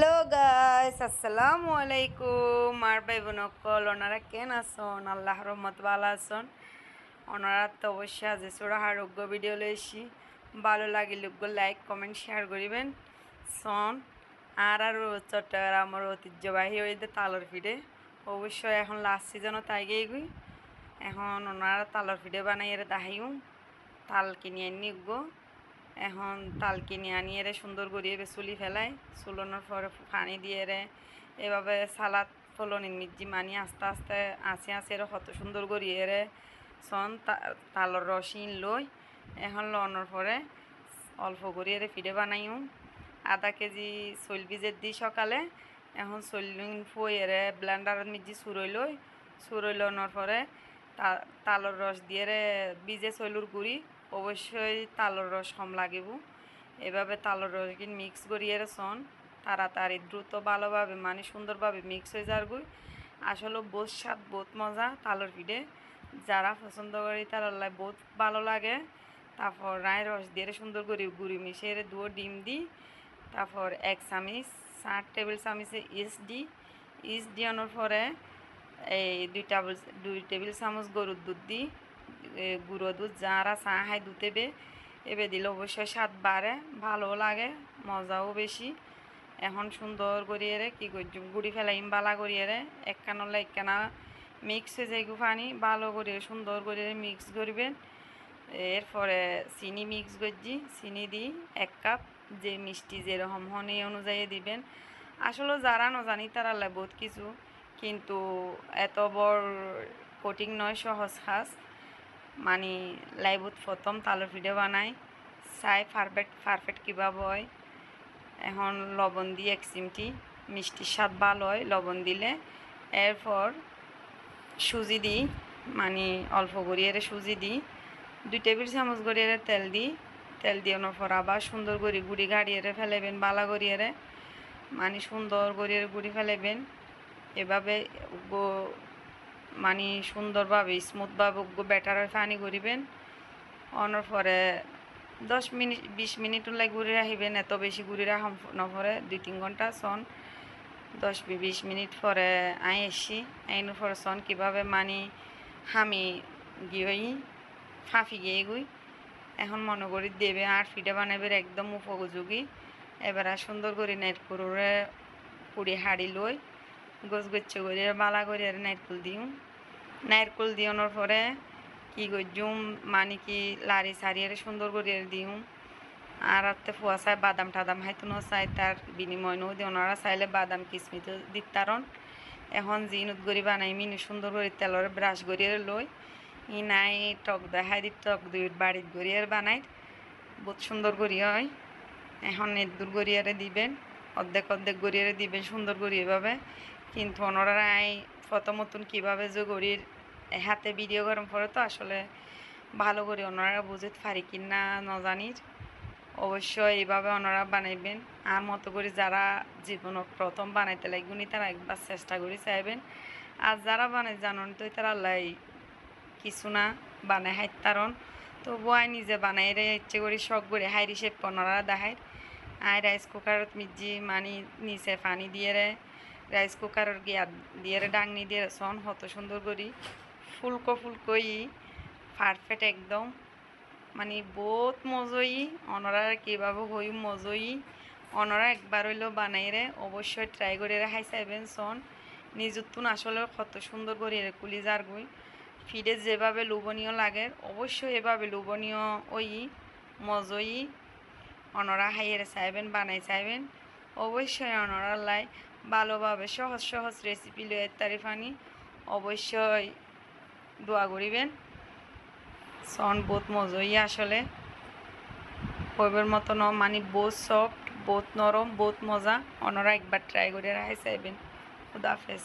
Hello guys আসসালামু আলাইকুম আর ভাই বোন অকল ওনারা কেন আসন আল্লাহ রহমত ভালো আসন ওনারা তো অবশ্যই আজ সোরা আরোগ্য ভিডিও লইছি ভালো লাগে লোক লাইক কমেন্ট শেয়ার করিবেন সন আর আর চট্টগ্রামের ঐতিহ্যবাহী হইতে তালর ফিডে অবশ্যই এখন লাস্ট সিজনও তাই গই এখন ওনারা তালর ফিডে বানাই এর দাহাইও তাল কিনে আনি গো এখন তাল কিনে আনিয়ে রে সুন্দর করিয়ে চুলি ফেলাই। চুলানোর পরে পানি দিয়ে রে এভাবে সালাদ ফলনির মিজি মানি আস্তে আস্তে আসে আসে রে কত সুন্দর করিয়ে রে সন তালর রসিন লই। এখন লওয়ানোর পরে অল্প করিয়ে রে ফিরে বানাইও আধা কেজি চইল বীজের দিই সকালে। এখন চইলিং ফুয়ে রে ব্লেন্ডারত মিজি চুরই লই। চুরই লওয়ানোর পরে তালর রস দিয়ে রে বীজে চইলুর গুড়ি। অবশ্যই তালর রস কম লাগিব। এভাবে তালর রস কিন মিক্স করিয়ে সন। তাড়াতাড়ি দ্রুত ভালোভাবে মানে সুন্দরভাবে মিক্স হয়ে যার গুই। আসলে বহুত স্বাদ বহুত মজা তালর পিঠে। যারা পছন্দ করি তারা বহুত ভালো লাগে। তারপর রায় রস দিয়ে সুন্দর করে গুড়ি মিশিয়ে দুয়ো ডিম দিই। তারপর এক চামিচ ষাট টেবিল চামিচে ইস দি ইস দিয়ানোর পরে এই দুই টেবিল দুই টেবিল চামচ গরুর দুধ দিই। গুঁড়ো দুধ যারা চা খাই দুধ এবে এবে দিলে অবশ্যই স্বাদ বাড়ে ভালো লাগে, মজাও বেশি। এখন সুন্দর করিয়ে কি করছি গুড়ি ফেলাইম, বালা করিয়ে একখানলে একখানা মিক্স হয়ে যায় পানি ভালো করে, সুন্দর করে মিক্স করবেন। এরপরে চিনি মিক্স করছি, চিনি দিই এক কাপ, যে মিষ্টি যেরকম হনি অনুযায়ী দিবেন। আসলে যারা নজানি তারা বহুত কিছু, কিন্তু এত বড় কঠিন নয়, সহজ কাজ। মানে লাইভত প্রথম তালের ভিডিও বানাই, চাই পারফেক্ট পারফেক্ট কীভাবে হয় এখন লবণ দিয়ে এক চিমটি মিষ্টির স্বাদ ভালো হয় লবণ দিলে। এরপর সুজি দিই মানে অল্প গড়িয়ে সুজি দিই দুই টেবিল চামচ গড়িয়ে তেল দিই তেল দিয়ে পর আবার সুন্দর করে গুড়ি গাড়িয়ে ফেলেবেন বালা গড়িয়ে মানে সুন্দর গড়িয়ে গুড়ি ফেলেবেন এভাবে মানে সুন্দরভাবে স্মুথভাবে ব্যাটার পানি করিবেন অনার পরে দশ মিনিট, বিশ মিনিট লাগে ঘুরে রাখিবেন, এত বেশি ঘুরে রাখাম নপরে, দুই তিন ঘণ্টা সন। দশ বিশ মিনিট পরে আই এসি আইনের পরে সন কীভাবে মানি হামি গিয়ে ফাঁফি গিয়ে গুই। এখন মনে করি দেবে আর ফিটে বানাবের একদম উপযোগী। এবার সুন্দর করে নেট করে পুড়ি হাড়ি লই। গোছ গচ্ছে করে বালা করে নারকুল দিও। নারকুল দিওনোর পরে কি করছুম মানে কি লারি সারিয়ে সুন্দর করে দিও। আর আত্তে ফুয়া চাই বাদাম টাদাম হাইতো ন চাই তার বিনিময় নো। দিও চাইলে বাদাম কিসমিত দিতারন। এখন জিনুত গড়ি বানাই মিনি সুন্দর করে তেলর ব্রাশ গড়িয়ে লই। ই নাই টক দেখাই দি টক দুই বাড়িত গড়িয়ে বানাই। বহুত সুন্দর করি হয়। এখন এদুর গড়িয়ে দিবেন, অর্ধেক অর্ধেক গড়িয়ে দিবেন সুন্দর করি এভাবে। কিন্তু ওনারাই প্রথম মতন কীভাবে যে গড়ির হাতে ভিডিও গরম পরে তো আসলে ভালো করে ওনারা বুঝতে পারি কি না নজানির অবশ্যই এইভাবে ওনারা বানাইবেন। আর মতো করে যারা জীবন প্রথম বানাইতে লাগবে তারা একবার চেষ্টা করে চাইবেন। আর যারা বানাই জানন তো তারা লাই কিছু না বানাই হাইতারণ তো বয় নিজে বানাই রে, ইচ্ছে করি শখ করে হাইরি সে ওনারা দেখায়। আই রাইস কুকারত মিজি মানি নিচে পানি দিয়ে রে। রাইস কুকারের গিয়া দিয়ে ডাংনি দিয়ে সন হত সুন্দর করি। ফুলকো ফুলকই পারফেক্ট একদম। মানে বহুত মজই, অনরা কীভাবে হই মজই। অনরা একবার হইলেও বানাইরে, অবশ্যই ট্রাই করে রেখাই চাইবেন সন নিজুতুন আসলে কত সুন্দর করে কুলি যার গই ফিডে যেভাবে লোভনীয় লাগে, অবশ্যই এভাবে লোভনীয় ওই মজই। অনরা হাইয়ের চাইবেন বানাই চাইবেন অবশ্যই অনরা লাই ভালোভাবে সহজ সহজ রেসিপি লয়ে তারিফানি অবশ্যই দোয়া করিবেন। সন বহুত মজই আসলে। কইবের মতো ন মানে বহুত সফট বহুত নরম, বহুত মজা। অনরা একবার ট্রাই করে রাখাই চাইবেন। খুদাফেজ